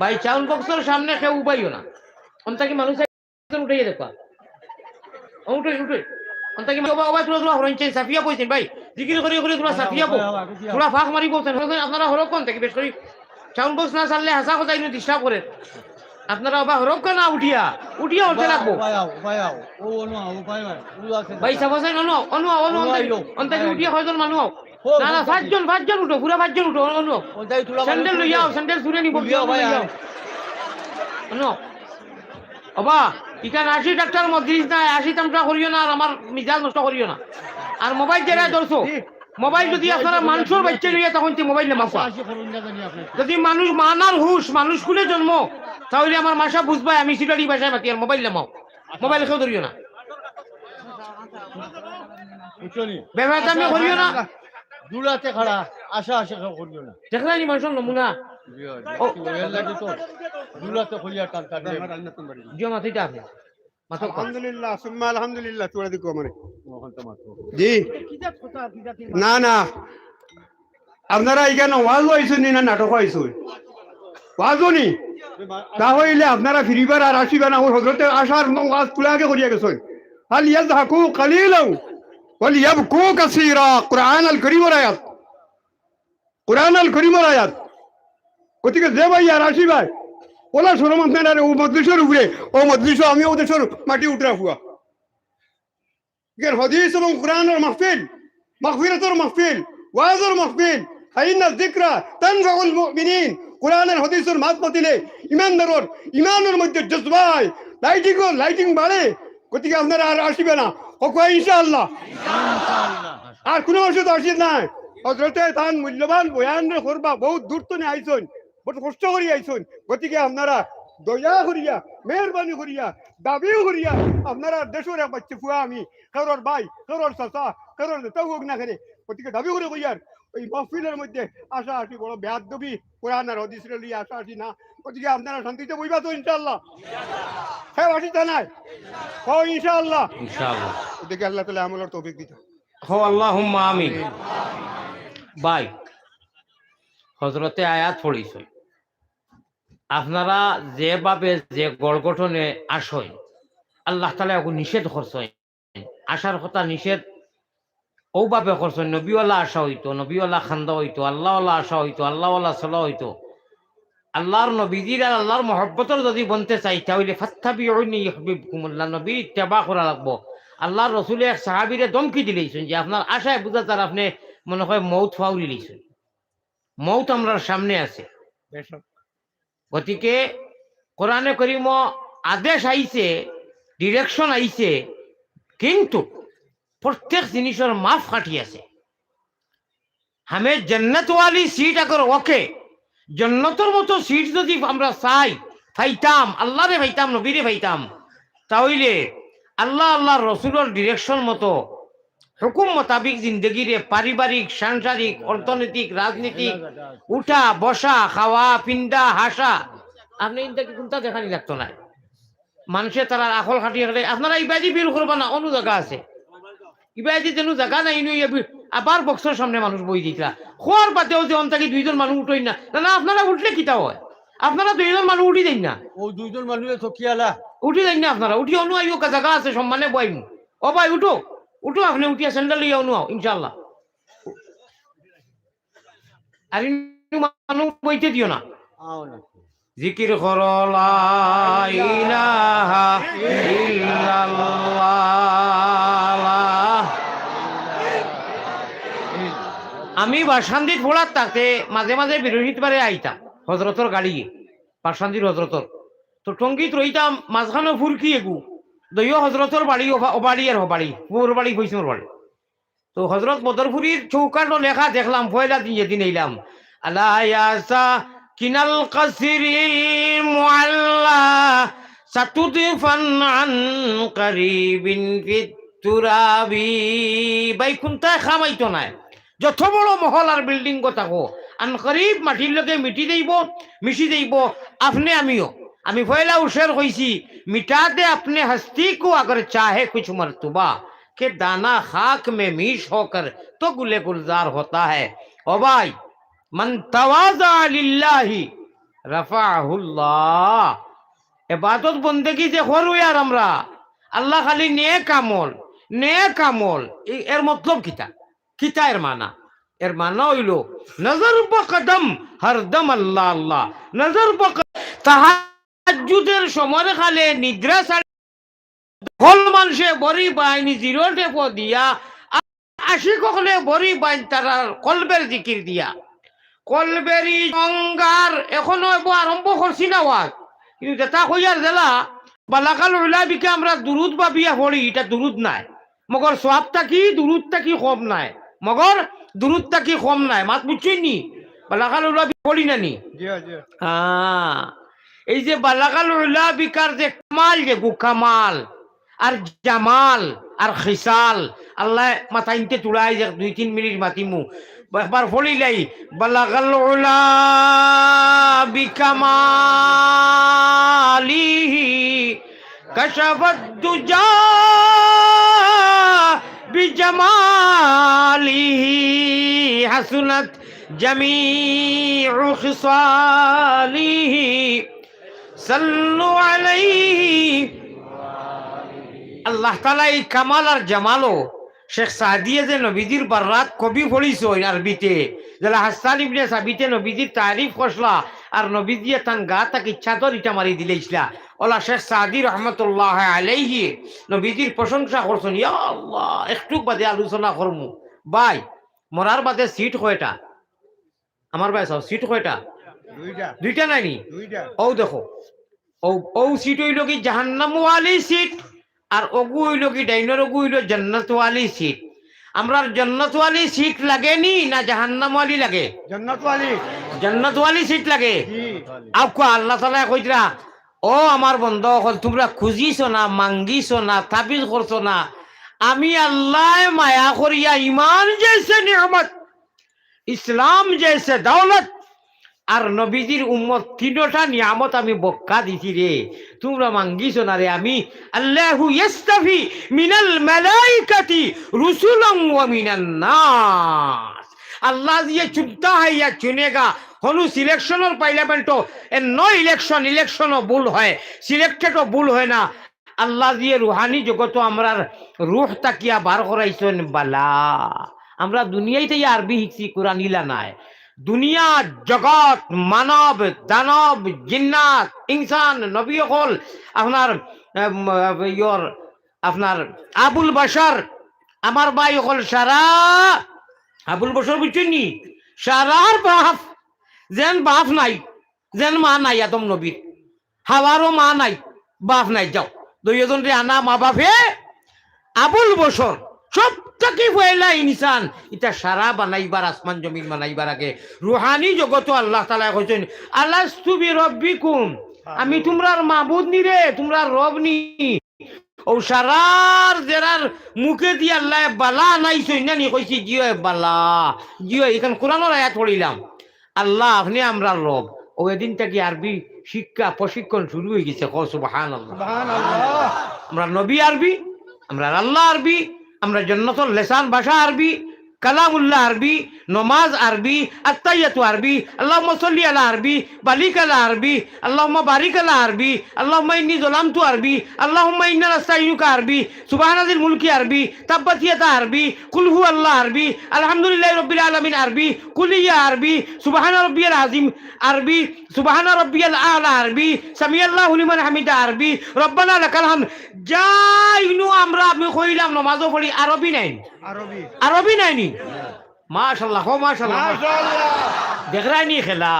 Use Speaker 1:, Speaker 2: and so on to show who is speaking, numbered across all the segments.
Speaker 1: ভাই চাউল বক্সের সামনে কেউ উপাইও না। অন্তাকি মানুষ উঠে দেখবা? উঠে উঠে। অন্তা কি বাবা বাবা তোরা সাফিয়া পয়ছেন ভাই। জিকির করি করি তোরা সাফিয়া তোরা ফাঁক মারি বলছেন। আপনারা হরক কোন থেকে? বেশ করি। চাউল বক্স না চাললে হাসা কথা ইনো ডিস্টার্ব করে। আপনারা বাবা হরক না উঠিয়া? উঠিয়া উঠতে লাগবো। ভাই সাবাসাই অনু অনু অনু অন্তাকি উঠিয়া কয়জন মানুষ না না পাঁচজন পাঁচজন উঠো পুরা পাঁচজন উঠো অনু স্যান্ডেল লই যাও স্যান্ডেল ইখান আশি ডাক্তার না আশি তামটা করিও না আর আমার মিজাজ নষ্ট করিও না। আর মোবাইল যেটা ধরছো মোবাইল যদি আপনারা মানুষের বাচ্চা লইয়া তখন মোবাইল যদি মানুষ মানার হুশ মানুষ খুলে জন্ম তাহলে আমার মাসা বুঝবাই আমি সিটারি ভাষায় মাতি আর মোবাইল নেমাও মোবাইল কেউ ধরিও না। ব্যবহার আমি করিও না।
Speaker 2: দুলাতে খাড়া আশা আশা করিও না।
Speaker 1: দেখলাই নি মানুষের নমুনা?
Speaker 2: দুলাতে খুলিয়া টান টান
Speaker 1: জিও আছে।
Speaker 3: আলহামদুলিল্লাহ সুম্মা আলহামদুলিল্লাহ তোরা দিকো আমারে।
Speaker 2: ওখান তো মাত্র
Speaker 3: জি। না না। আপনারা এখানে ওয়াজ না নাটক আইসুন ওয়াজও নি? তাহলে আপনারা ফিরিবার আর আসিবেন আমার হজরতে আসার ওয়াজ তুলাকে করিয়া গেছেন। হাল ইয়াজহাকু কালিলাও। ওয়াল ইয়াবকু কাসীরা কুরআন আল করিমের আয়াত কুরআন আল করিমের আয়াত গতিকে যে ভাই আর আসিবাই ওলা শোরম আপনারা ও মজলিসের উপরে ও মজলিস আমি ও দেশের মাটি উঠরা হুয়া غير حديث من قرآن المحفل مغفرة المحفل وعظ المحفل فإن الذكرى تنفع المؤمنين قرآن الحديث মাত মাতিলে ইমানদারর ইমানের মধ্যে জজবায় লাইটিং লাইটিং বাড়ে গতিকে আপনারা আর আসিবে না ওকে ইনশাআল্লাহ। আর কোনো ওষুধ আসিত নাই। হজরতে তান মূল্যবান বয়ান করবা বহুত দূর তো আইসন বহুত কষ্ট করি আইসন গতিকে আপনারা দয়া করিয়া, মেহরবানি করিয়া, দাবিও করিয়া আপনারা দেশের বাচ্চা ফুয়া আমি, কারোর ভাই, কারোর চাচা, কারোর নেতাও হোক না করে গতিকে দাবি করে কইয়ার। ওই মহফিলের মধ্যে আশা আসি বড় ব্যাদ দবি কোরআন আর হদিসের লিয়ে আশা আসি না। গতিকে আপনারা শান্তিতে বইবা তো ইনশাল্লাহ হ্যাঁ আসি তা নাই? ও ইনশাআল্লাহ।
Speaker 1: ইনশাআল্লাহ।
Speaker 3: ওদিকে আল্লাহ তালা আমলের তৌফিক দিত।
Speaker 1: হো আল্লাহুম্মা আমিন। ভাই হজরতে আয়াত পড়িছ। আপনারা যেভাবে যে গড়গঠনে আসই আল্লাহ তালা এখন নিষেধ করছেন। আসার কথা নিষেধ ওভাবে করছেন নবীওয়ালা আশা হইতো নবীওয়ালা খান্দা হইতো আল্লাহওয়ালা আশা হইতো আল্লাহওয়ালা চলা হইতো। আল্লাহর নবীজির আর আল্লাহর মহব্বতর যদি বনতে চাই তাহলে ফাত্তাবি ইহবিবকুমুল্লাহ নবী ইত্তেবা করা লাগবো। আল্লাহর রসুলে এক সাহাবিরে দমকি দিলেইছেন যে আপনার আশায় বুঝা তার আপনি মনে হয় মৌত ফাউরি লইছেন মৌত আমরার সামনে আছে। গতিকে কোরআনে করিম আদেশ আইছে ডিরেকশন আইছে কিন্তু প্রত্যেক জিনিসের মাফ কাটি আছে। হামে জন্নতওয়ালি সিট আগর ওকে। জন্নতর মতো সিট যদি আমরা চাই ফাইতাম আল্লাহরে ফাইতাম নবীরে ফাইতাম তাহলে আল্লাহ আল্লাহ রসুলের ডিরেকশন মতো, হুকুম মোতাবিক জিন্দগিরে পারিবারিক, সাংসারিক, অর্থনৈতিক, রাজনীতিক, উঠা, বসা, খাওয়া পিন্ডা হাসা। আপনি ইন্টাকে কোনটা দেখানি লাগতো না মানুষে তারা আখল খাটিয়ে খাটে আপনারা ইবাজি বিল করবা না অন্য জায়গা আছে। ইবাজি যেন জায়গা নাই ইনু আবার বক্সের সামনে মানুষ বই দিতরা খোয়ার পাতেও যে অন্তাকি দুইজন মানুষ উঠই না। না না আপনারা উঠলে কিতা হয়? আপনারা দুইজন মানুষ উঠি দেন না।
Speaker 2: ও দুইজন মানুষে থকিয়ালা।
Speaker 1: উঠি যাই না আপনারা। উঠি অনু আইও জায়গা আছে সম্মানে বইম ও ভাই উঠো। উঠো আপনি উঠিয়া স্যান্ডেল লইয়া অনু আও ইনশাল্লাহ আর মানুষ বইতে দিও না। জিকির কর লা ইলাহা। আমি বাসান্দিত ফোড়ার তাতে মাঝে মাঝে বিরোহিতবারে আইতাম, হজরতর গাড়ি বাসান্দির হজরতর। তো টঙ্গিত রইতাম মাঝখানে ফুরকি এগু দইও হজরতর বাড়ি বাড়ি আর বাড়ি পুর বাড়ি বৈষ্ণর বাড়ি। তো হজরত বদরপুরীর চৌকাটো লেখা দেখলাম পয়লা দিন যেদিন এলাম। আল্লাহ কিনাল কাসিরিল মুআল্লা সাতুদফান আন কারিবিন ফিত তুরাবি বাই কোনটা খামাইতো নাই। যত বড় মহল আর বিল্ডিং কথা কো আন করিব মাটির লগে মিটি দেইব, মিশি দেইব, আপনি আমিও। আমি পয়লা উশের কইছি, মিটাতে আপনি হস্তি কো আগর চাহে কুছ মরতুবা। কে দানা খাক মে মিশ হোকর, তো গুলে গুলজার হতা হ্যায় ও ভাই, মান তাওয়াজা লিল্লাহি রাফাহুল্লাহ এবাদত বন্দেগি যে হরু আর আমরা। আল্লাহ খালি নেক আমল নেক আমল। এর মতলব কিতা? কিতা এর মানা এর মানা হইল নজর বকদম হরদম আল্লাহ আল্লাহ নজর বক তাহাজুদের সময় খালে নিদ্রা হল মানুষে বড়ি বাইনি জিরো টেপ দিয়া। আশি কখলে বড়ি বাইন তারা কলবের জিকির দিয়া। কলবেরি সংগার এখনও আরম্ভ করছি না ওয়াজ কিন্তু যেটা কইয়ার জেলা, বালাকাল উলাবিকে আমরা দুরুদ ভাবিয়া পড়ি, এটা দুরুদ নাই। মগর সবটা কি, দুরুদটা কি, কম নাই। মগর দূরত্বটা কি কম নাই? মাত নি? বালাকাল উল্লা বলি না নি? এই যে বালাকাল উল্লা বিকার যে কামাল যে গুকামাল আর জামাল আর খিসাল আল্লাহ মাথা ইনতে তুলাই যে দুই তিন মিনিট মাতিমু। একবার ফলিলাই বালাকাল উল্লা বিকামালিহি কশফত দুজা বিজামাল بجماله حسنت جميع خصاله صلوا عليه আল্লাহ তালা এই কামাল আর জামালও শেখ সাদিয়ে যে নবীজির বার্রাত কবি পড়িছ আরবিতে যারা হাসান ইবনে সাবিতে নবীজির তারিফ করসলা আর নবীজিয়ে তান গা তাক ইচ্ছা তো ইটা মারি দিলেইছিলা ওলা শেখ সাদি রহমতুল্লাহ আলাইহি নবীজির প্রশংসা করছেন ইয়া আল্লাহ একটু বাদে আলোচনা করমু। বাই মরার বাদে সিট কয়টা? আমার ভাই সব সিট কয়টা?
Speaker 2: দুইটা।
Speaker 1: দুইটা নাইনি
Speaker 2: দুইটা।
Speaker 1: ও দেখো ও ও সিট হইল কি জাহান্নাম ওয়ালি সিট আর ওগু হইল কি ডাইনর ওগু হইল জান্নাত ওয়ালি সিট। আমরা জান্নাত ওয়ালি সিট লাগেনি না জাহান্নাম ওয়ালি লাগে?
Speaker 2: জন্নত ওয়ালি।
Speaker 1: জান্নাত ওয়ালি সিট লাগে।
Speaker 2: জি
Speaker 1: আউকা আল্লাহ তালা কইতরা ও আমার বন্ধ হল তোমরা খুঁজিছো না মাঙ্গিছো না তাবিজ করছ না আমি আল্লাহ মায়া করিয়া ইমান জেসে নিয়ামত ইসলাম জেসে দৌলত আর নবীজির উম্মত তিনটা নিয়ামত আমি বক্কা দিছি রে তোমরা মাঙ্গিছো না রে আমি আল্লাহু ইয়াস্তাফি মিনাল মালাইকাতি রুসুলাম ওয়া মিনান নাস। আল্লাহ দিয়ে চুনতা হাইয়া চুনেগা হনু সিলেকশনের পার্লামেন্টও নো ইলেকশন, ইলেকশনও ভুল হয়, সিলেক্টেডও ভুল হয় না। আল্লাহ দিয়ে রুহানি জগত আমরার রুহ তাকিয়া বার করাইছেন, বালা। আমরা দুনিয়াইতে আরবি শিখছি, কোরআন ইলা নাই। দুনিয়া, জগৎ, মানব, দানব, জিন্নাত, ইনসান, নবী হল আপনার ইয়র, আপনার আবুল বাসার আমার ভাই হল সারা, আবুল বসর বুঝছেন সারার বাপ। যেন বাপ নাই যেন মা নাই আদম নবীর হাওয়ারও মা নাই বাপ নাই যাও দুইজন রে আনা মা বাপে। আবুল বসর সব থেকে পয়লা ইনসান এটা সারা বানাইবার আসমান জমিন বানাইবার আগে। রুহানি জগত আল্লাহ তালা কইছেন আল্লাহ তুবি রব্বিকুম আমি তোমরার মাবুদ নি রে তোমরা রব নি। ও সারার জেরার মুখে দিয়ে আল্লাহ বালা নাইছই না নি কইছি জিও বালা জিও এখান কোরআনের আয়াত পড়িলাম আল্লাহ আপনি আমরা রব। ওই দিনটা থেকে আরবি শিক্ষা প্রশিক্ষণ শুরু হয়ে গেছে? সুবহান আমরা নবী আরবি আমরা আল্লাহ আরবি আমরা জন্নতুল লেসান ভাষা আরবি কালামুল্লাহ আরবি নমাজ আরবি আত্তাইয়াতু আরবি আল্লাহুম্মা সাল্লি আলা আরবি বালিক আলা আরবি আল্লাহুম্মা বারিক আলা আরবি আল্লাহুম্মা ইন্নী যালামতু আরবি আল্লাহুম্মা ইন্না নাস্তাইনুকা আরবি সুবহানাজিল মুলকি আরবি তাব্বাত ইয়াদা আরবি কুল হু আল্লাহ আরবি আলহামদুলিল্লাহি রাব্বিল আলামিন আরবি কুল ইয়া আরবি সুবহান রাব্বিয়াল আযীম আরবি সুবহান রাব্বিয়াল আলা আরবি সামিয়াল্লাহু লিমান হামিদা আরবি রব্বানা লাকাল হামদ। যাইনু আমরা আমি কইলাম নমাজও পড়ি আরবি নাই।
Speaker 2: আরবি।
Speaker 1: আরবি নাইনি মাশাল্লাহ হো মাশাল্লাহ। দেখরানি খেলা।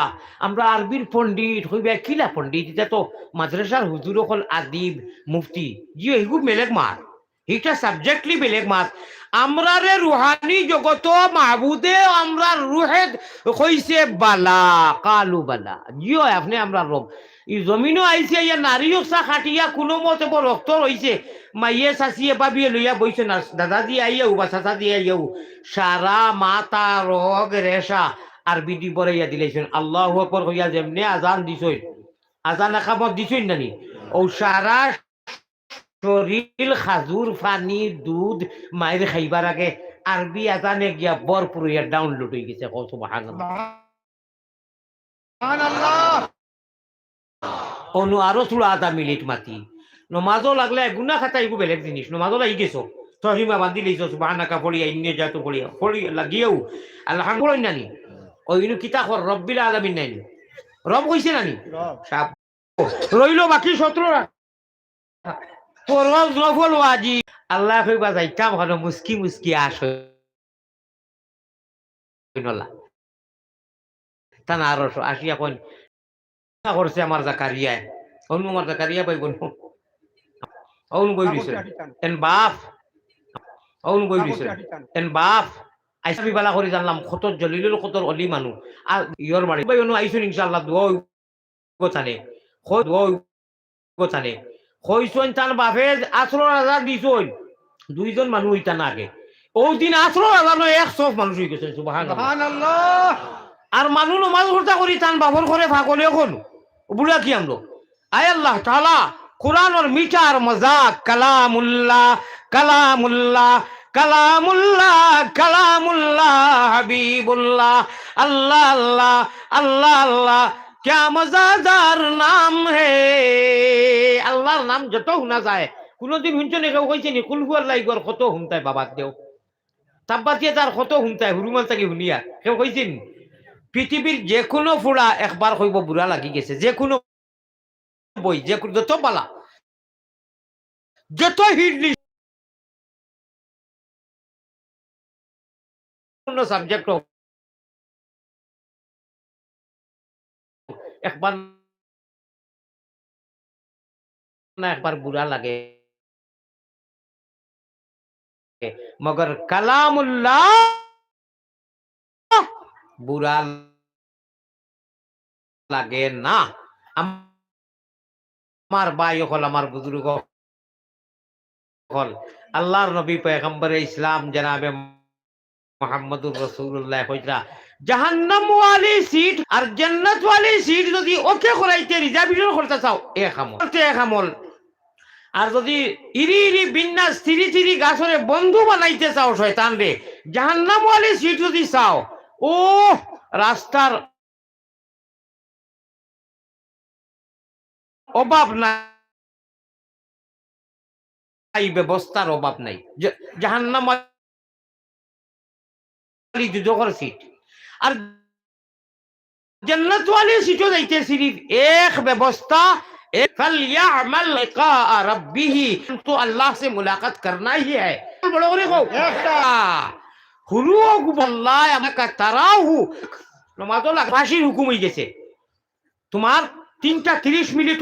Speaker 1: আমরা আরবির পণ্ডিত হইবে কিলা পণ্ডিত? এটা তো মাদ্রাসার হুজুর হল আদিব মুফতি। জিও হিগু বেলেগ মাত এটা সাবজেক্টলি বেলেগ মাত আমরা রে রুহানি জগত মাহবুদে আমরা রুহে কইছে বালা কালু বালা জিও আপনি আমরা রব ই জমিনও আইছে ইয়া নারী সা খাটিয়া কোনো মতে বড় রক্ত রইছে মাইয়ে চাচিয়ে বাবিয়ে লইয়া বইছে না দাদা দিয়ে আইয়াও বা চাচা দিয়ে আইয়াও সারা মাতা রগ রেশা আর বিডি বরাইয়া দিলেছেন আল্লাহ আকবর হইয়া যেমনে আজান দিছই আজান একামত দিছই নানি ও সারা শরীর খাজুর পানি দুধ মায়ের খাইবার আগে আরবি আজানে গিয়া বরপুর ডাউনলোড হয়ে গেছে কত অনু আরও চূড়া আধা মিনিট মাতি। নমাজও লাগলে গুনা খাতা এগু বেলেগ জিনিস নমাজও লাগি গেছো। তহিমা বান্ধি লইছো সুবহানাকা ফড়িয়া ইন্নে যাতো ফড়িয়া ফড়ি লাগিয়েও। আলহামদুলিল্লাহ নানি। ওইনু কিতা কর রব্বিল আলামিন নানি রব কইছে নানি?
Speaker 2: রব
Speaker 1: রইল বাকি সতেরোরা পরওয়াজ নফল ওয়াজি আল্লাহ কইবা যাইতাম হলো মুস্কি মুস্কি আস। নলা। তানা আরও আসিয়া কোন করছে আমার জাকারিয়ায় অনু আমার জাকারিয়া পাইব অনু বই দিছে। এন বাপ। অনু বই দিছে। এন বাপ। আইসা বিবালা করে জানলাম কত জলিলুল কতর অলি মানুষ আর ইয়র বাড়ি ভাই অনু আইসুন ইনশাআল্লাহ দোয়া গোছানে কই দোয়া গোছানে কইছন তার বাপে আঠারো হাজার দিছন দুইজন মানুষ হইতা না আগে ও দিন আঠারো হাজার নয় একশো মানুষ হয়ে গেছে সুবাহান
Speaker 2: সুবহানাল্লাহ।
Speaker 1: আর মানুষ নমাজ ভর্তা করি তান বাবর ঘরে ফাগলে এখন বুড়া কি আমলো? আয় আল্লাহ তালা কোরআন ওর মিটার মজাক কালামুল্লাহ কালামুল্লাহ কালামুল্লাহ কালামুল্লাহ হাবিবুল্লাহ। আল্লাহ আল্লাহ আল্লাহ আল্লাহ। क्या মজাদার নাম হে। আল্লাহর নাম যত শুনা যায়, কোনোদিন শুনছ নি, কেউ কইছে নি কুলহুয়ার লাইগর কত শুনতাই বাবাক দেও। তাব্বাতিয়া তার কত শুনতাই হুরুমাল তাকে শুনিয়া। কেউ কইছেন পৃথিবীর যে কোনো ফুড়া একবার কইব বুড়া লাগি গেছে যে কোনো বই যে যত পালা যত হিট সাবজেক্ট একবার না একবার বুড়া লাগে। মগর কালামুল্লাহ বুড়া লাগে না। আমার ভাই হল, আমার বুজুর্গ হল। আল্লাহর নবী, পয়গম্বরে ইসলাম, জনাবে মোহাম্মদুর রসুল্লাহ কইরা জাহান্নাম ওয়ালি সিট আর জান্নাত ওয়ালি সিট যদি ওকে করাইতে রিজার্ভেশন করতে চাও, এক করতে এক আমল। আর যদি ইরি ইরি বিন্যাস থিরি থিরি গাছরে বন্ধু বানাইতে চাও শয়তান রে জাহান্নাম ওয়ালি সিট যদি চাও ও রাস্তার অভাব নাই। ব্যবস্থার অভাব নাই। জাহান্নাম ওয়ালি দুজকর সিট আর जन्नत वाले सीटों जाइते सिर्फ एक व्यवस्था एक फलयामल लिकाअ रब्बिह तो अल्लाह से मुलाकात करना ही है बड़ो रे को হুলুও গুবল্লাহ আমাকে তারাও নমাজও লাগ ফাঁসির হুকুম হয়ে গেছে তোমার তিনটা তিরিশ মিনিট